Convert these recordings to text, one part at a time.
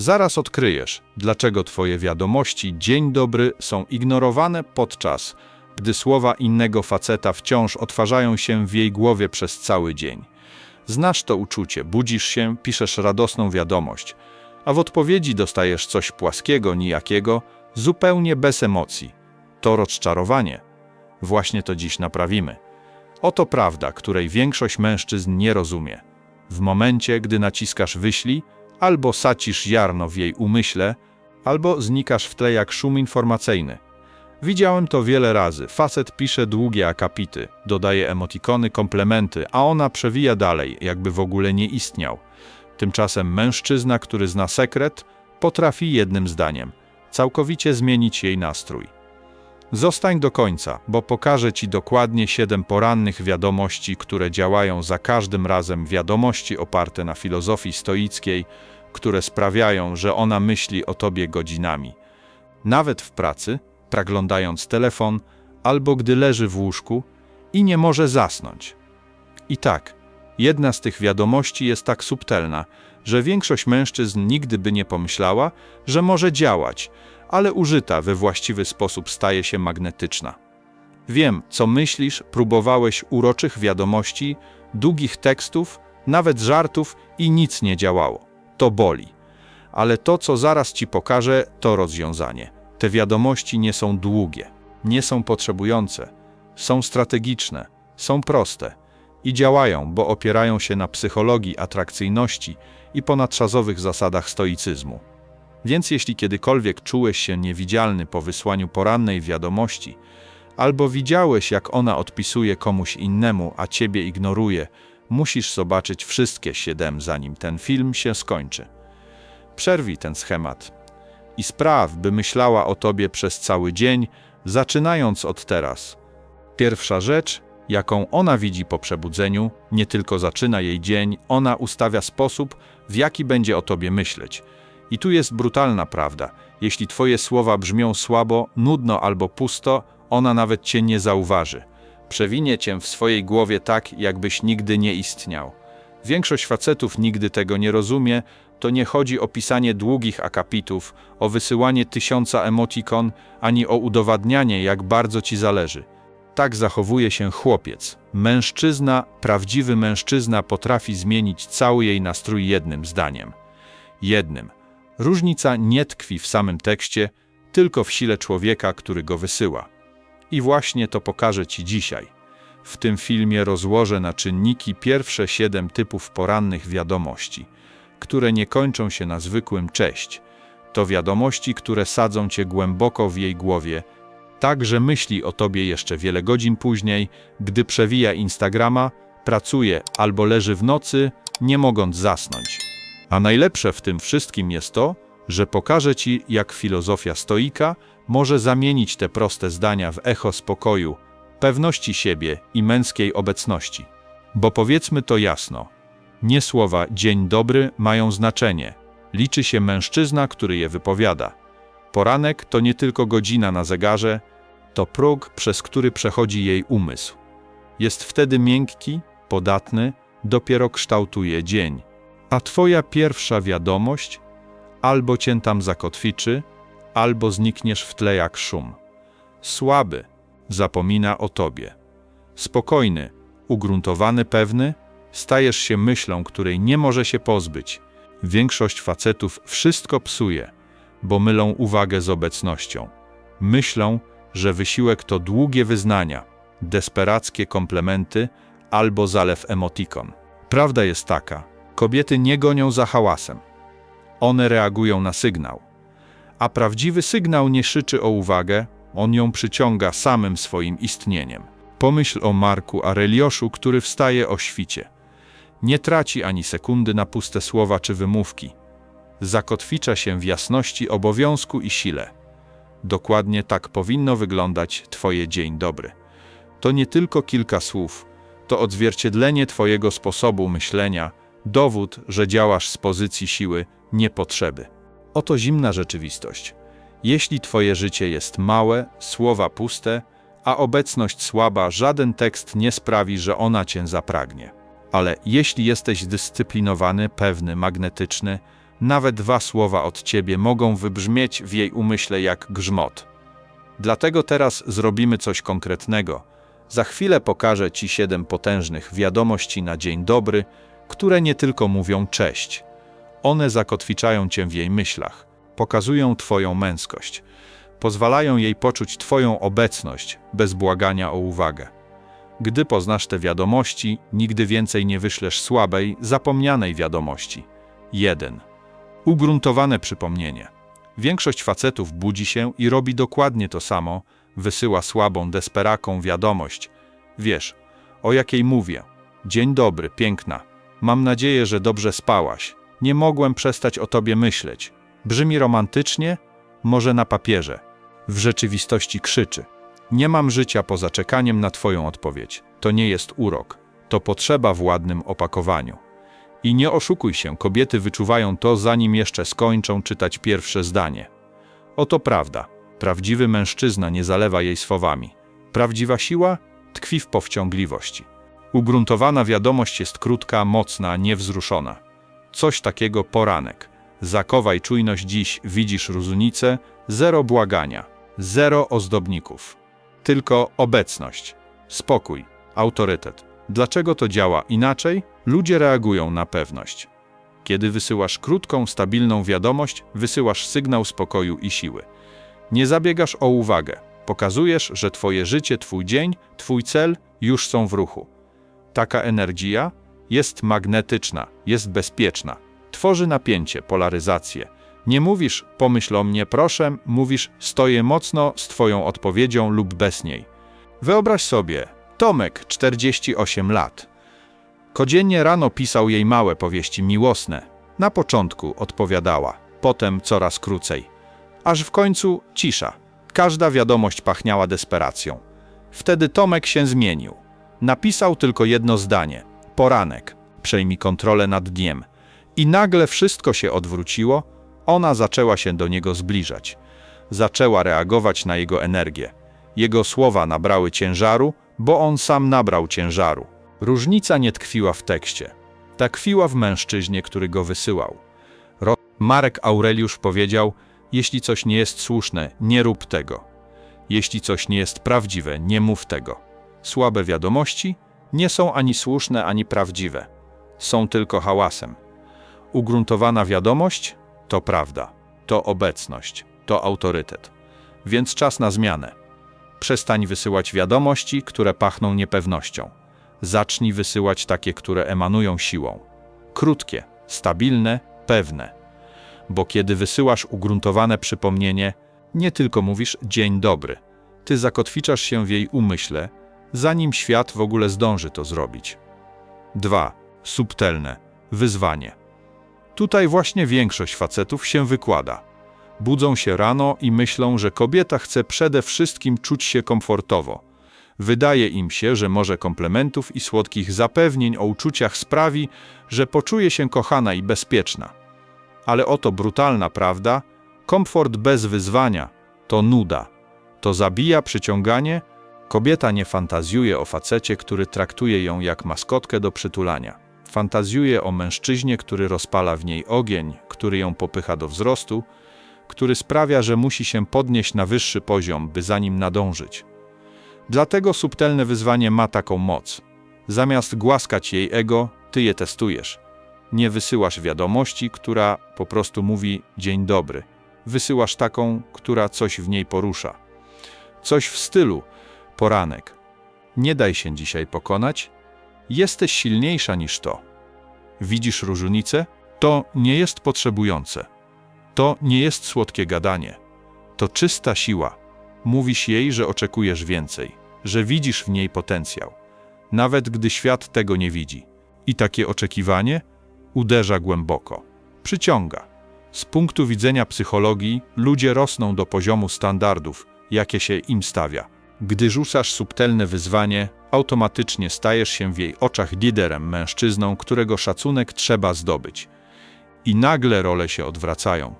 Zaraz odkryjesz, dlaczego twoje wiadomości dzień dobry są ignorowane podczas, gdy słowa innego faceta wciąż odtwarzają się w jej głowie przez cały dzień. Znasz to uczucie, budzisz się, piszesz radosną wiadomość, a w odpowiedzi dostajesz coś płaskiego, nijakiego, zupełnie bez emocji. To rozczarowanie. Właśnie to dziś naprawimy. Oto prawda, której większość mężczyzn nie rozumie. W momencie, gdy naciskasz wyślij, albo sacisz ziarno w jej umyśle, albo znikasz w tle jak szum informacyjny. Widziałem to wiele razy. Facet pisze długie akapity, dodaje emotikony, komplementy, a ona przewija dalej, jakby w ogóle nie istniał. Tymczasem mężczyzna, który zna sekret, potrafi jednym zdaniem całkowicie zmienić jej nastrój. Zostań do końca, bo pokażę Ci dokładnie siedem porannych wiadomości, które działają za każdym razem wiadomości oparte na filozofii stoickiej, które sprawiają, że ona myśli o Tobie godzinami. Nawet w pracy, praglądając telefon, albo gdy leży w łóżku i nie może zasnąć. I tak, jedna z tych wiadomości jest tak subtelna, że większość mężczyzn nigdy by nie pomyślała, że może działać, ale użyta we właściwy sposób staje się magnetyczna. Wiem, co myślisz, próbowałeś uroczych wiadomości, długich tekstów, nawet żartów i nic nie działało. To boli. Ale to, co zaraz ci pokażę, to rozwiązanie. Te wiadomości nie są długie, nie są potrzebujące, są strategiczne, są proste i działają, bo opierają się na psychologii atrakcyjności i ponadczasowych zasadach stoicyzmu. Więc jeśli kiedykolwiek czułeś się niewidzialny po wysłaniu porannej wiadomości, albo widziałeś, jak ona odpisuje komuś innemu, a ciebie ignoruje, musisz zobaczyć wszystkie siedem, zanim ten film się skończy. Przerwij ten schemat i spraw, by myślała o tobie przez cały dzień, zaczynając od teraz. Pierwsza rzecz, jaką ona widzi po przebudzeniu, nie tylko zaczyna jej dzień, ona ustawia sposób, w jaki będzie o tobie myśleć. I tu jest brutalna prawda. Jeśli twoje słowa brzmią słabo, nudno albo pusto, ona nawet cię nie zauważy. Przewinie cię w swojej głowie tak, jakbyś nigdy nie istniał. Większość facetów nigdy tego nie rozumie, to nie chodzi o pisanie długich akapitów, o wysyłanie tysiąca emotikon, ani o udowadnianie, jak bardzo ci zależy. Tak zachowuje się chłopiec. Mężczyzna, prawdziwy mężczyzna potrafi zmienić cały jej nastrój jednym zdaniem. Jednym. Różnica nie tkwi w samym tekście, tylko w sile człowieka, który go wysyła. I właśnie to pokażę Ci dzisiaj. W tym filmie rozłożę na czynniki pierwsze siedem typów porannych wiadomości, które nie kończą się na zwykłym cześć. To wiadomości, które sadzą Cię głęboko w jej głowie, tak że myśli o Tobie jeszcze wiele godzin później, gdy przewija Instagrama, pracuje albo leży w nocy, nie mogąc zasnąć. A najlepsze w tym wszystkim jest to, że pokażę Ci, jak filozofia stoika może zamienić te proste zdania w echo spokoju, pewności siebie i męskiej obecności. Bo powiedzmy to jasno, nie słowa dzień dobry mają znaczenie, liczy się mężczyzna, który je wypowiada. Poranek to nie tylko godzina na zegarze, to próg, przez który przechodzi jej umysł. Jest wtedy miękki, podatny, dopiero kształtuje dzień. A twoja pierwsza wiadomość albo cię tam zakotwiczy, albo znikniesz w tle jak szum. Słaby, zapomina o tobie. Spokojny, ugruntowany, pewny, stajesz się myślą, której nie może się pozbyć. Większość facetów wszystko psuje, bo mylą uwagę z obecnością. Myślą, że wysiłek to długie wyznania, desperackie komplementy albo zalew emotikon. Prawda jest taka, kobiety nie gonią za hałasem. One reagują na sygnał. A prawdziwy sygnał nie szyczy o uwagę, on ją przyciąga samym swoim istnieniem. Pomyśl o Marku Arelioszu, który wstaje o świcie. Nie traci ani sekundy na puste słowa czy wymówki. Zakotwicza się w jasności obowiązku i sile. Dokładnie tak powinno wyglądać Twoje dzień dobry. To nie tylko kilka słów, to odzwierciedlenie Twojego sposobu myślenia, dowód, że działasz z pozycji siły, nie potrzeby. Oto zimna rzeczywistość. Jeśli Twoje życie jest małe, słowa puste, a obecność słaba, żaden tekst nie sprawi, że ona Cię zapragnie. Ale jeśli jesteś zdyscyplinowany, pewny, magnetyczny, Nawet dwa słowa od ciebie mogą wybrzmieć w jej umyśle jak grzmot. Dlatego teraz zrobimy coś konkretnego. Za chwilę pokażę ci siedem potężnych wiadomości na dzień dobry, które nie tylko mówią cześć. One zakotwiczają cię w jej myślach, pokazują twoją męskość, pozwalają jej poczuć twoją obecność bez błagania o uwagę. Gdy poznasz te wiadomości, nigdy więcej nie wyślesz słabej, zapomnianej wiadomości. 1. Ugruntowane przypomnienie. Większość facetów budzi się i robi dokładnie to samo, wysyła słabą, desperaką wiadomość. Wiesz, o jakiej mówię. Dzień dobry, piękna. Mam nadzieję, że dobrze spałaś. Nie mogłem przestać o tobie myśleć. Brzmi romantycznie, może na papierze. W rzeczywistości krzyczy. Nie mam życia poza czekaniem na twoją odpowiedź. To nie jest urok. To potrzeba w ładnym opakowaniu. I nie oszukuj się, kobiety wyczuwają to, zanim jeszcze skończą czytać pierwsze zdanie. Oto prawda. Prawdziwy mężczyzna nie zalewa jej słowami. Prawdziwa siła tkwi w powściągliwości. Ugruntowana wiadomość jest krótka, mocna, niewzruszona. Coś takiego poranek. Zakowaj czujność dziś, widzisz różnicę, zero błagania, zero ozdobników. Tylko obecność, spokój, autorytet. Dlaczego to działa inaczej? Ludzie reagują na pewność. Kiedy wysyłasz krótką, stabilną wiadomość, wysyłasz sygnał spokoju i siły. Nie zabiegasz o uwagę. Pokazujesz, że Twoje życie, Twój dzień, Twój cel już są w ruchu. Taka energia jest magnetyczna, jest bezpieczna. Tworzy napięcie, polaryzację. Nie mówisz pomyśl o mnie proszę, mówisz stoję mocno z Twoją odpowiedzią lub bez niej. Wyobraź sobie, Tomek, 48 lat. Codziennie rano pisał jej małe powieści miłosne. Na początku odpowiadała, potem coraz krócej. Aż w końcu cisza. Każda wiadomość pachniała desperacją. Wtedy Tomek się zmienił. Napisał tylko jedno zdanie. Poranek. Przejmij kontrolę nad dniem. I nagle wszystko się odwróciło. Ona zaczęła się do niego zbliżać. Zaczęła reagować na jego energię. Jego słowa nabrały ciężaru, bo on sam nabrał ciężaru. Różnica nie tkwiła w tekście. Tkwiła w mężczyźnie, który go wysyłał. Ro Marek Aureliusz powiedział: Jeśli coś nie jest słuszne, nie rób tego. Jeśli coś nie jest prawdziwe, nie mów tego. Słabe wiadomości nie są ani słuszne, ani prawdziwe. Są tylko hałasem. Ugruntowana wiadomość to prawda, to obecność, to autorytet. Więc czas na zmianę. Przestań wysyłać wiadomości, które pachną niepewnością. Zacznij wysyłać takie, które emanują siłą. Krótkie, stabilne, pewne. Bo kiedy wysyłasz ugruntowane przypomnienie, nie tylko mówisz dzień dobry. Ty zakotwiczasz się w jej umyśle, zanim świat w ogóle zdąży to zrobić. 2. Subtelne. Wyzwanie. Tutaj właśnie większość facetów się wykłada. Budzą się rano i myślą, że kobieta chce przede wszystkim czuć się komfortowo. Wydaje im się, że może komplementów i słodkich zapewnień o uczuciach sprawi, że poczuje się kochana i bezpieczna. Ale oto brutalna prawda: komfort bez wyzwania to nuda. To zabija przyciąganie. Kobieta nie fantazjuje o facecie, który traktuje ją jak maskotkę do przytulania. Fantazjuje o mężczyźnie, który rozpala w niej ogień, który ją popycha do wzrostu, który sprawia, że musi się podnieść na wyższy poziom, by za nim nadążyć. Dlatego subtelne wyzwanie ma taką moc. Zamiast głaskać jej ego, ty je testujesz. Nie wysyłasz wiadomości, która po prostu mówi dzień dobry. Wysyłasz taką, która coś w niej porusza. Coś w stylu poranek. Nie daj się dzisiaj pokonać. Jesteś silniejsza niż to. Widzisz różnicę? To nie jest potrzebujące. To nie jest słodkie gadanie. To czysta siła. Mówisz jej, że oczekujesz więcej, że widzisz w niej potencjał, nawet gdy świat tego nie widzi. I takie oczekiwanie uderza głęboko, przyciąga. Z punktu widzenia psychologii, ludzie rosną do poziomu standardów, jakie się im stawia. Gdy rzucasz subtelne wyzwanie, automatycznie stajesz się w jej oczach liderem, mężczyzną, którego szacunek trzeba zdobyć. I nagle role się odwracają.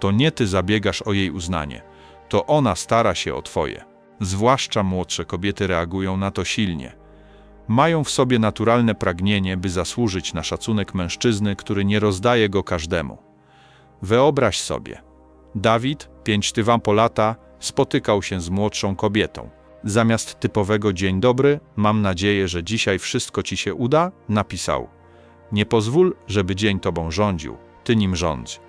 To nie ty zabiegasz o jej uznanie, to ona stara się o twoje. Zwłaszcza młodsze kobiety reagują na to silnie. Mają w sobie naturalne pragnienie, by zasłużyć na szacunek mężczyzny, który nie rozdaje go każdemu. Wyobraź sobie. Dawid, pięć tywam po lata, spotykał się z młodszą kobietą. Zamiast typowego dzień dobry, mam nadzieję, że dzisiaj wszystko ci się uda, napisał. Nie pozwól, żeby dzień tobą rządził, ty nim rządź.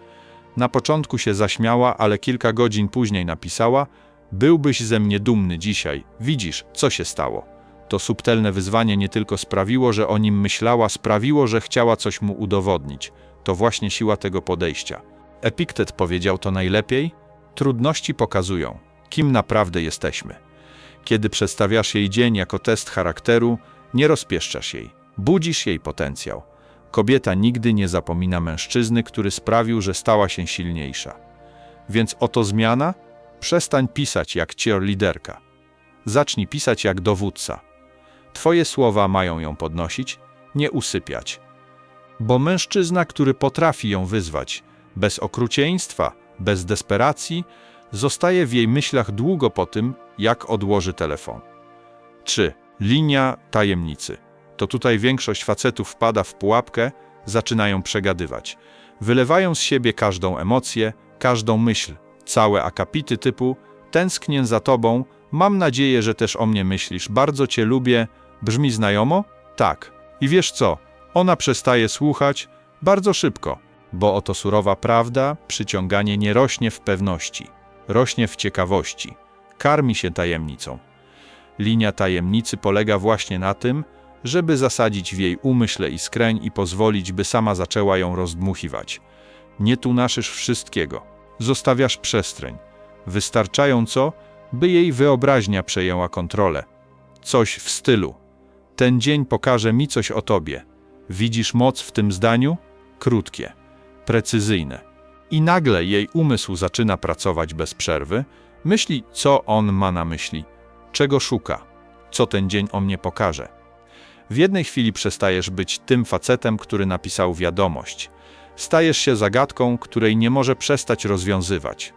Na początku się zaśmiała, ale kilka godzin później napisała: Byłbyś ze mnie dumny dzisiaj, widzisz, co się stało. To subtelne wyzwanie nie tylko sprawiło, że o nim myślała, sprawiło, że chciała coś mu udowodnić. To właśnie siła tego podejścia. Epiktet powiedział to najlepiej: Trudności pokazują, kim naprawdę jesteśmy. Kiedy przedstawiasz jej dzień jako test charakteru, nie rozpieszczasz jej, budzisz jej potencjał. Kobieta nigdy nie zapomina mężczyzny, który sprawił, że stała się silniejsza. Więc oto zmiana? Przestań pisać jak cheerleaderka. Zacznij pisać jak dowódca. Twoje słowa mają ją podnosić, nie usypiać. Bo mężczyzna, który potrafi ją wyzwać, bez okrucieństwa, bez desperacji, zostaje w jej myślach długo po tym, jak odłoży telefon. 3. Linia tajemnicy. To tutaj większość facetów wpada w pułapkę, zaczynają przegadywać. Wylewają z siebie każdą emocję, każdą myśl, całe akapity typu tęsknię za tobą, mam nadzieję, że też o mnie myślisz, bardzo cię lubię, brzmi znajomo? Tak. I wiesz co? Ona przestaje słuchać bardzo szybko, bo oto surowa prawda, przyciąganie nie rośnie w pewności, rośnie w ciekawości, karmi się tajemnicą. Linia tajemnicy polega właśnie na tym, żeby zasadzić w jej umyśle i skreń i pozwolić, by sama zaczęła ją rozdmuchiwać. Nie tunaszysz wszystkiego, zostawiasz przestrzeń, wystarczająco, by jej wyobraźnia przejęła kontrolę. Coś w stylu. Ten dzień pokaże mi coś o tobie. Widzisz moc w tym zdaniu? Krótkie, precyzyjne. I nagle jej umysł zaczyna pracować bez przerwy, myśli, co on ma na myśli, czego szuka, co ten dzień o mnie pokaże. W jednej chwili przestajesz być tym facetem, który napisał wiadomość. Stajesz się zagadką, której nie może przestać rozwiązywać.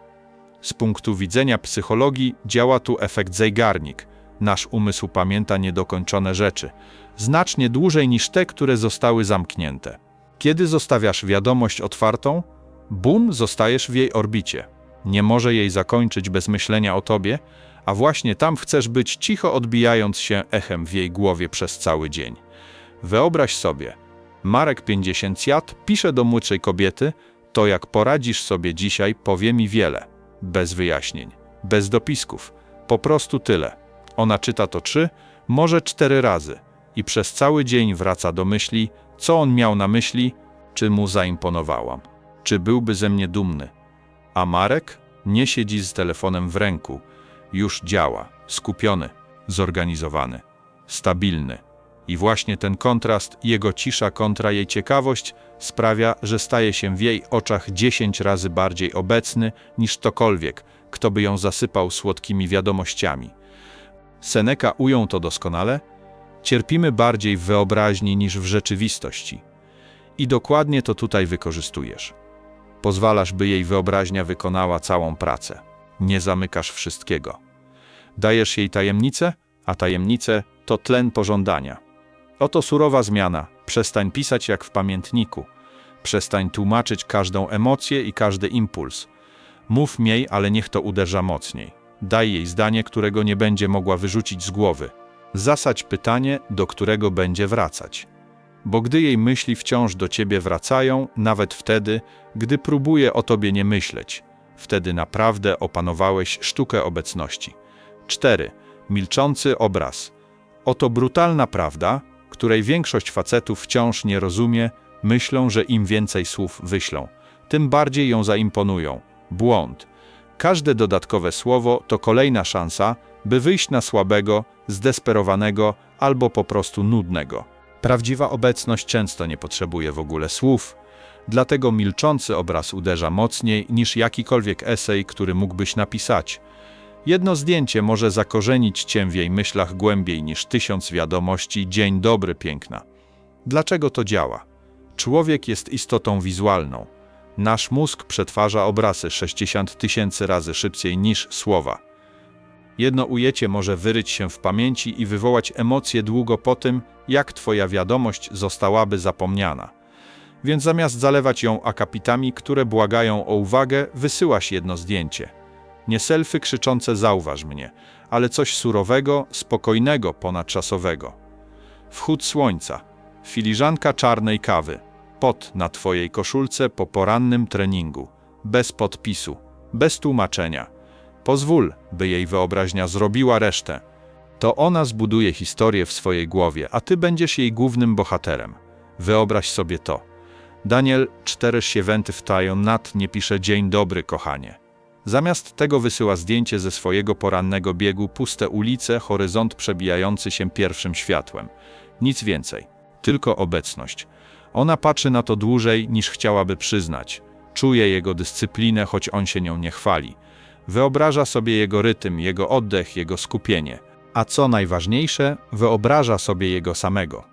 Z punktu widzenia psychologii działa tu efekt Zeigarnik. Nasz umysł pamięta niedokończone rzeczy, znacznie dłużej niż te, które zostały zamknięte. Kiedy zostawiasz wiadomość otwartą, bum, zostajesz w jej orbicie. Nie może jej zakończyć bez myślenia o tobie, a właśnie tam chcesz być cicho odbijając się echem w jej głowie przez cały dzień. Wyobraź sobie, Marek 50 Jad pisze do młodszej kobiety, to jak poradzisz sobie dzisiaj, powie mi wiele. Bez wyjaśnień, bez dopisków, po prostu tyle. Ona czyta to trzy, może cztery razy i przez cały dzień wraca do myśli, co on miał na myśli, czy mu zaimponowałam, czy byłby ze mnie dumny. A Marek nie siedzi z telefonem w ręku, już działa, skupiony, zorganizowany, stabilny. I właśnie ten kontrast, jego cisza kontra jej ciekawość, sprawia, że staje się w jej oczach dziesięć razy bardziej obecny niż ktokolwiek, kto by ją zasypał słodkimi wiadomościami. Seneca ujął to doskonale. Cierpimy bardziej w wyobraźni niż w rzeczywistości. I dokładnie to tutaj wykorzystujesz. Pozwalasz, by jej wyobraźnia wykonała całą pracę. Nie zamykasz wszystkiego. Dajesz jej tajemnicę, a tajemnice to tlen pożądania. Oto surowa zmiana. Przestań pisać jak w pamiętniku. Przestań tłumaczyć każdą emocję i każdy impuls. Mów mniej, ale niech to uderza mocniej. Daj jej zdanie, którego nie będzie mogła wyrzucić z głowy. Zasadź pytanie, do którego będzie wracać. Bo gdy jej myśli wciąż do ciebie wracają, nawet wtedy, gdy próbuje o tobie nie myśleć, wtedy naprawdę opanowałeś sztukę obecności. 4. Milczący obraz. Oto brutalna prawda, której większość facetów wciąż nie rozumie, myślą, że im więcej słów wyślą, tym bardziej ją zaimponują. Błąd. Każde dodatkowe słowo to kolejna szansa, by wyjść na słabego, zdesperowanego albo po prostu nudnego. Prawdziwa obecność często nie potrzebuje w ogóle słów, dlatego milczący obraz uderza mocniej niż jakikolwiek esej, który mógłbyś napisać. Jedno zdjęcie może zakorzenić cię w jej myślach głębiej niż tysiąc wiadomości dzień dobry piękna. Dlaczego to działa? Człowiek jest istotą wizualną. Nasz mózg przetwarza obrazy 60 tysięcy razy szybciej niż słowa. Jedno ujęcie może wyryć się w pamięci i wywołać emocje długo po tym, jak twoja wiadomość zostałaby zapomniana. więc zamiast zalewać ją akapitami, które błagają o uwagę, wysyłaś jedno zdjęcie. Nie selfy krzyczące zauważ mnie, ale coś surowego, spokojnego, ponadczasowego. Wchód słońca, filiżanka czarnej kawy, pot na twojej koszulce po porannym treningu, bez podpisu, bez tłumaczenia. Pozwól, by jej wyobraźnia zrobiła resztę. To ona zbuduje historię w swojej głowie, a ty będziesz jej głównym bohaterem. Wyobraź sobie to. Daniel cztery siewenty w Nat nie pisze dzień dobry, kochanie. Zamiast tego wysyła zdjęcie ze swojego porannego biegu, puste ulice, horyzont przebijający się pierwszym światłem. Nic więcej, tylko obecność. Ona patrzy na to dłużej niż chciałaby przyznać. Czuje jego dyscyplinę, choć on się nią nie chwali. Wyobraża sobie jego rytm, jego oddech, jego skupienie. A co najważniejsze, wyobraża sobie jego samego.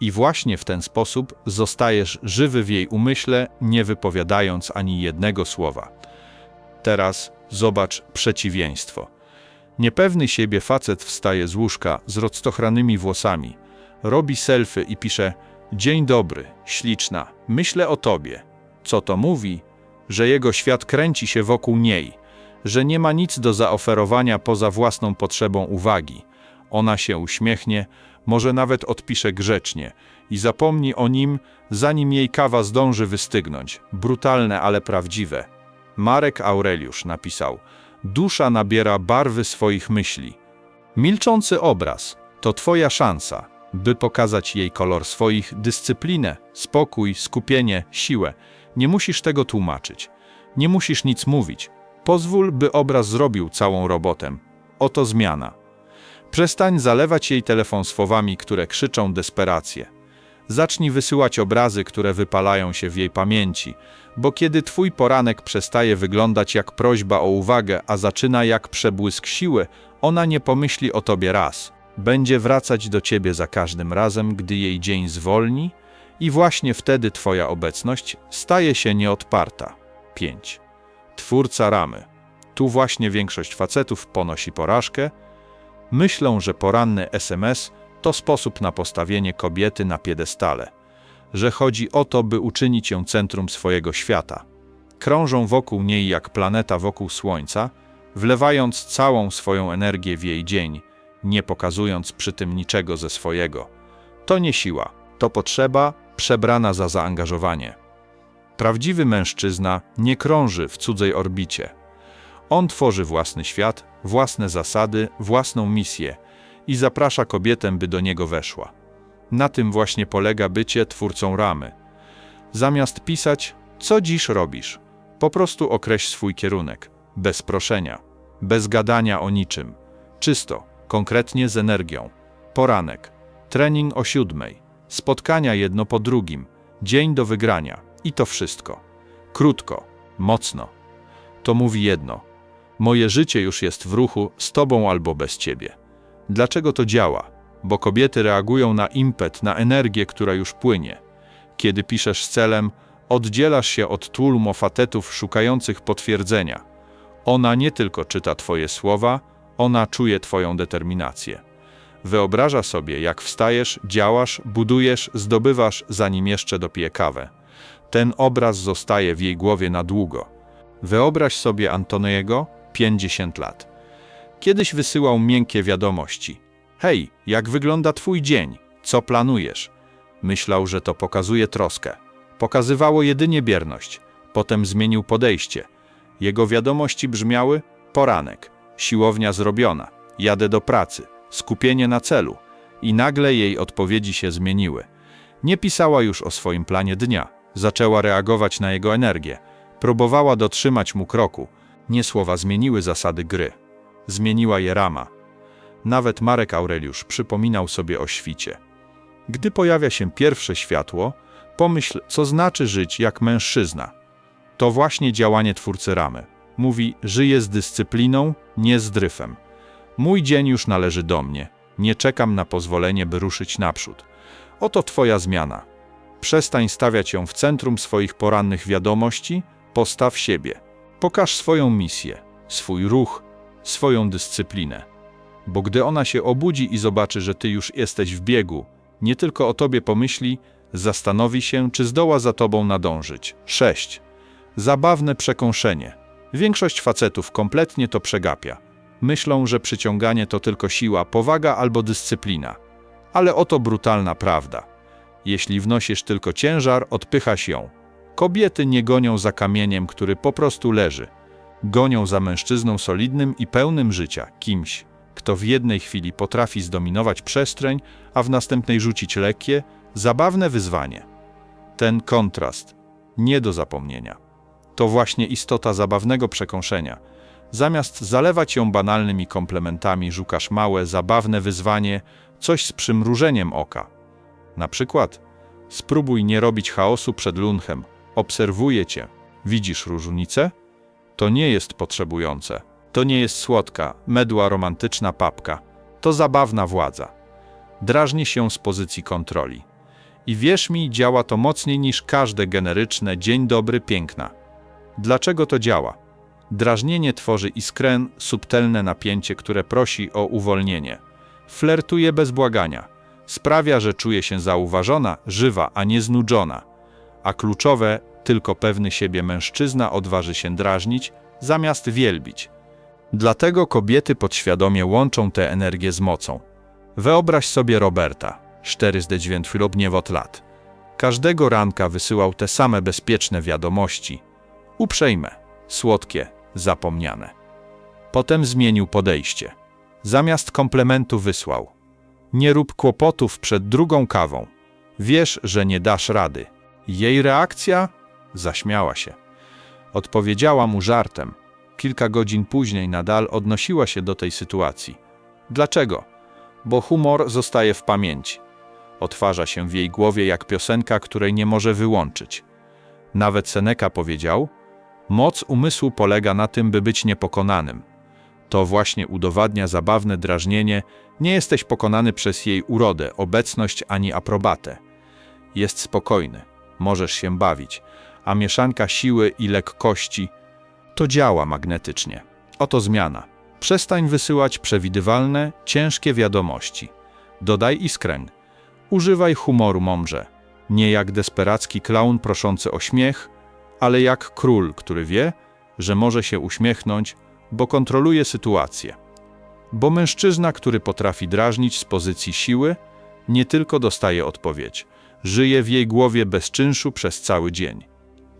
I właśnie w ten sposób zostajesz żywy w jej umyśle, nie wypowiadając ani jednego słowa. Teraz zobacz przeciwieństwo. Niepewny siebie facet wstaje z łóżka z roztochranymi włosami, robi selfie i pisze Dzień dobry, śliczna, myślę o tobie. Co to mówi? Że jego świat kręci się wokół niej, że nie ma nic do zaoferowania poza własną potrzebą uwagi. Ona się uśmiechnie, może nawet odpisze grzecznie i zapomni o nim, zanim jej kawa zdąży wystygnąć. Brutalne, ale prawdziwe. Marek Aureliusz napisał: Dusza nabiera barwy swoich myśli. Milczący obraz to Twoja szansa, by pokazać jej kolor swoich, dyscyplinę, spokój, skupienie, siłę. Nie musisz tego tłumaczyć. Nie musisz nic mówić. Pozwól, by obraz zrobił całą robotę. Oto zmiana. Przestań zalewać jej telefon słowami, które krzyczą desperację. Zacznij wysyłać obrazy, które wypalają się w jej pamięci, bo kiedy twój poranek przestaje wyglądać jak prośba o uwagę, a zaczyna jak przebłysk siły, ona nie pomyśli o tobie raz. Będzie wracać do ciebie za każdym razem, gdy jej dzień zwolni, i właśnie wtedy twoja obecność staje się nieodparta. 5. Twórca ramy. Tu właśnie większość facetów ponosi porażkę. Myślą, że poranny SMS to sposób na postawienie kobiety na piedestale, że chodzi o to, by uczynić ją centrum swojego świata. Krążą wokół niej jak planeta wokół Słońca, wlewając całą swoją energię w jej dzień, nie pokazując przy tym niczego ze swojego. To nie siła, to potrzeba przebrana za zaangażowanie. Prawdziwy mężczyzna nie krąży w cudzej orbicie. On tworzy własny świat, własne zasady, własną misję i zaprasza kobietę, by do niego weszła. Na tym właśnie polega bycie twórcą ramy. Zamiast pisać, co dziś robisz, po prostu określ swój kierunek, bez proszenia, bez gadania o niczym, czysto, konkretnie z energią. Poranek, trening o siódmej, spotkania jedno po drugim, dzień do wygrania i to wszystko. Krótko, mocno. To mówi jedno. Moje życie już jest w ruchu z tobą albo bez ciebie. Dlaczego to działa? Bo kobiety reagują na impet, na energię, która już płynie. Kiedy piszesz z celem, oddzielasz się od tłumu fatetów szukających potwierdzenia. Ona nie tylko czyta twoje słowa, ona czuje twoją determinację. Wyobraża sobie, jak wstajesz, działasz, budujesz, zdobywasz, zanim jeszcze dopije kawę. Ten obraz zostaje w jej głowie na długo. Wyobraź sobie Antoniego, 50 lat. Kiedyś wysyłał miękkie wiadomości. Hej, jak wygląda twój dzień? Co planujesz? Myślał, że to pokazuje troskę. Pokazywało jedynie bierność. Potem zmienił podejście. Jego wiadomości brzmiały: poranek, siłownia zrobiona, jadę do pracy, skupienie na celu. I nagle jej odpowiedzi się zmieniły. Nie pisała już o swoim planie dnia. Zaczęła reagować na jego energię. Próbowała dotrzymać mu kroku. Nie słowa zmieniły zasady gry. Zmieniła je rama. Nawet Marek Aureliusz przypominał sobie o świcie. Gdy pojawia się pierwsze światło, pomyśl, co znaczy żyć jak mężczyzna. To właśnie działanie twórcy ramy. Mówi, żyję z dyscypliną, nie z dryfem. Mój dzień już należy do mnie. Nie czekam na pozwolenie, by ruszyć naprzód. Oto Twoja zmiana. Przestań stawiać ją w centrum swoich porannych wiadomości, postaw siebie. Pokaż swoją misję, swój ruch, swoją dyscyplinę. Bo gdy ona się obudzi i zobaczy, że ty już jesteś w biegu, nie tylko o tobie pomyśli, Zastanowi się, czy zdoła za tobą nadążyć. 6. Zabawne przekąszenie. Większość facetów kompletnie to przegapia. Myślą, że przyciąganie to tylko siła, powaga albo dyscyplina. Ale oto brutalna prawda. Jeśli wnosisz tylko ciężar, odpychasz ją. Kobiety nie gonią za kamieniem, który po prostu leży. Gonią za mężczyzną solidnym i pełnym życia, kimś, kto w jednej chwili potrafi zdominować przestrzeń, a w następnej rzucić lekkie, zabawne wyzwanie. Ten kontrast, nie do zapomnienia. To właśnie istota zabawnego przekąszenia. Zamiast zalewać ją banalnymi komplementami, szukasz małe, zabawne wyzwanie, coś z przymrużeniem oka. Na przykład, spróbuj nie robić chaosu przed lunchem. Obserwuję cię. Widzisz różnicę? To nie jest potrzebujące. To nie jest słodka, medła romantyczna papka. To zabawna władza. Drażni się z pozycji kontroli. I wierz mi, działa to mocniej niż każde generyczne dzień dobry, piękna. Dlaczego to działa? Drażnienie tworzy iskrę, subtelne napięcie, które prosi o uwolnienie. Flertuje bez błagania. Sprawia, że czuje się zauważona, żywa, a nie znudzona. A kluczowe, tylko pewny siebie mężczyzna odważy się drażnić, zamiast wielbić. Dlatego kobiety podświadomie łączą tę energię z mocą. Wyobraź sobie Roberta, 4 z dźwiętwilobniew od lat. Każdego ranka wysyłał te same bezpieczne wiadomości. Uprzejme, słodkie, zapomniane. Potem zmienił podejście. Zamiast komplementu wysłał. Nie rób kłopotów przed drugą kawą. Wiesz, że nie dasz rady. Jej reakcja? Zaśmiała się. Odpowiedziała mu żartem. Kilka godzin później nadal odnosiła się do tej sytuacji. Dlaczego? Bo humor zostaje w pamięci. Otwarza się w jej głowie jak piosenka, której nie może wyłączyć. Nawet Seneca powiedział: Moc umysłu polega na tym, by być niepokonanym. To właśnie udowadnia zabawne drażnienie, nie jesteś pokonany przez jej urodę, obecność ani aprobatę. Jest spokojny, możesz się bawić, a mieszanka siły i lekkości to działa magnetycznie. Oto zmiana. Przestań wysyłać przewidywalne, ciężkie wiadomości. Dodaj iskrę. Używaj humoru mądrze. Nie jak desperacki klaun proszący o śmiech, ale jak król, który wie, że może się uśmiechnąć, bo kontroluje sytuację. Bo mężczyzna, który potrafi drażnić z pozycji siły, nie tylko dostaje odpowiedź, żyje w jej głowie bez czynszu przez cały dzień.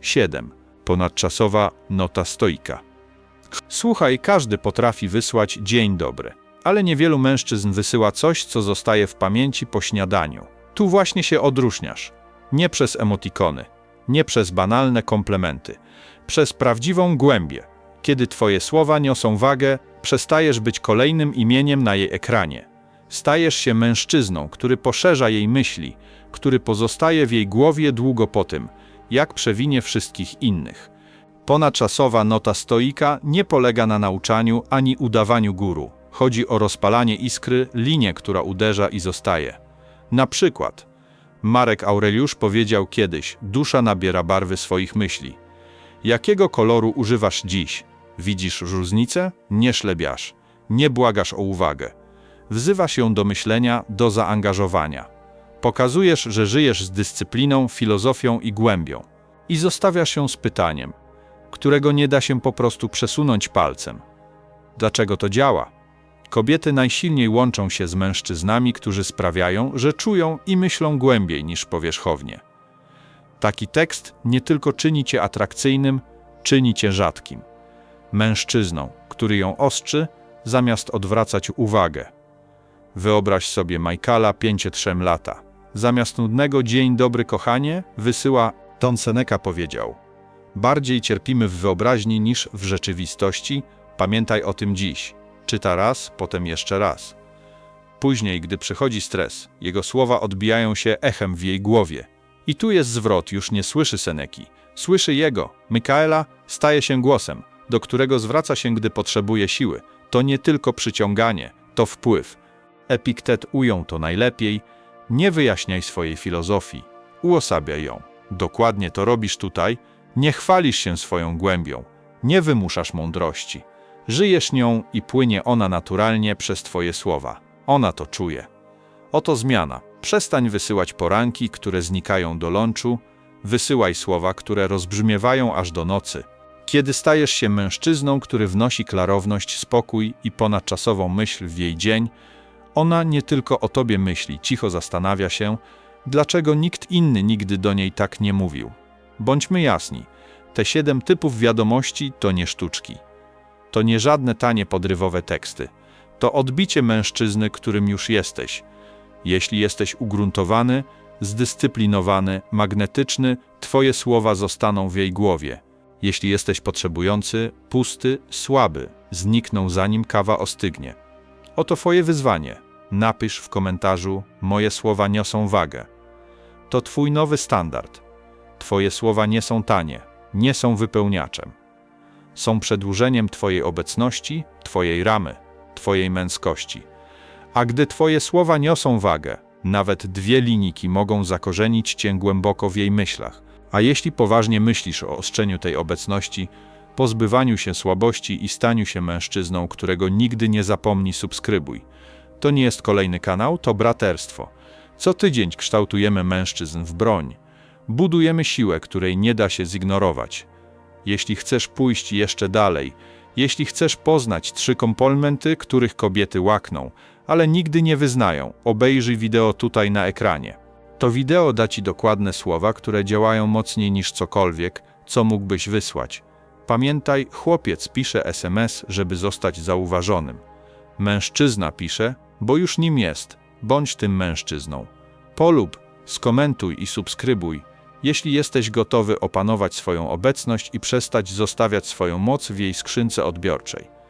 7. Ponadczasowa nota stoika. Słuchaj, każdy potrafi wysłać dzień dobry, ale niewielu mężczyzn wysyła coś, co zostaje w pamięci po śniadaniu. Tu właśnie się odróżniasz. Nie przez emotikony, nie przez banalne komplementy, przez prawdziwą głębię. Kiedy twoje słowa niosą wagę, przestajesz być kolejnym imieniem na jej ekranie. Stajesz się mężczyzną, który poszerza jej myśli, który pozostaje w jej głowie długo po tym, jak przewinie wszystkich innych. Ponadczasowa nota stoika nie polega na nauczaniu ani udawaniu guru. Chodzi o rozpalanie iskry, linię, która uderza i zostaje. Na przykład, Marek Aureliusz powiedział kiedyś: Dusza nabiera barwy swoich myśli. Jakiego koloru używasz dziś? Widzisz różnicę? Nie szlebiasz, nie błagasz o uwagę. Wzywasz ją do myślenia, do zaangażowania. Pokazujesz, że żyjesz z dyscypliną, filozofią i głębią. I zostawiasz ją z pytaniem, którego nie da się po prostu przesunąć palcem. Dlaczego to działa? Kobiety najsilniej łączą się z mężczyznami, którzy sprawiają, że czują i myślą głębiej niż powierzchownie. Taki tekst nie tylko czyni cię atrakcyjnym, czyni cię rzadkim. Mężczyzną, który ją ostrzy, zamiast odwracać uwagę. Wyobraź sobie Michaela 5-3 lata. Zamiast nudnego dzień dobry kochanie, wysyła Ton Seneca powiedział. Bardziej cierpimy w wyobraźni niż w rzeczywistości, pamiętaj o tym dziś. Czyta raz, potem jeszcze raz. Później, gdy przychodzi stres, jego słowa odbijają się echem w jej głowie. I tu jest zwrot, już nie słyszy Seneki. Słyszy jego, Mikaela, staje się głosem, do którego zwraca się, gdy potrzebuje siły. To nie tylko przyciąganie, to wpływ. Epiktet ujął to najlepiej. Nie wyjaśniaj swojej filozofii, uosabiaj ją. Dokładnie to robisz tutaj, nie chwalisz się swoją głębią, nie wymuszasz mądrości. Żyjesz nią i płynie ona naturalnie przez Twoje słowa. Ona to czuje. Oto zmiana. Przestań wysyłać poranki, które znikają do lączu, wysyłaj słowa, które rozbrzmiewają aż do nocy. Kiedy stajesz się mężczyzną, który wnosi klarowność, spokój i ponadczasową myśl w jej dzień, ona nie tylko o tobie myśli, cicho zastanawia się, dlaczego nikt inny nigdy do niej tak nie mówił. Bądźmy jasni, te siedem typów wiadomości to nie sztuczki. To nie żadne tanie podrywowe teksty. To odbicie mężczyzny, którym już jesteś. Jeśli jesteś ugruntowany, zdyscyplinowany, magnetyczny, twoje słowa zostaną w jej głowie. Jeśli jesteś potrzebujący, pusty, słaby, znikną zanim kawa ostygnie. Oto twoje wyzwanie. Napisz w komentarzu: Moje słowa niosą wagę. To twój nowy standard. Twoje słowa nie są tanie, nie są wypełniaczem. Są przedłużeniem Twojej obecności, Twojej ramy, Twojej męskości. A gdy Twoje słowa niosą wagę, nawet dwie linijki mogą zakorzenić Cię głęboko w jej myślach. A jeśli poważnie myślisz o ostrzeniu tej obecności, pozbywaniu się słabości i staniu się mężczyzną, którego nigdy nie zapomni, subskrybuj. To nie jest kolejny kanał, to braterstwo. Co tydzień kształtujemy mężczyzn w broń. Budujemy siłę, której nie da się zignorować. Jeśli chcesz pójść jeszcze dalej, jeśli chcesz poznać trzy komplementy, których kobiety łakną, ale nigdy nie wyznają, obejrzyj wideo tutaj na ekranie. To wideo da ci dokładne słowa, które działają mocniej niż cokolwiek, co mógłbyś wysłać. Pamiętaj, chłopiec pisze SMS, żeby zostać zauważonym. Mężczyzna pisze, bo już nim jest. Bądź tym mężczyzną. Polub, skomentuj i subskrybuj, jeśli jesteś gotowy opanować swoją obecność i przestać zostawiać swoją moc w jej skrzynce odbiorczej.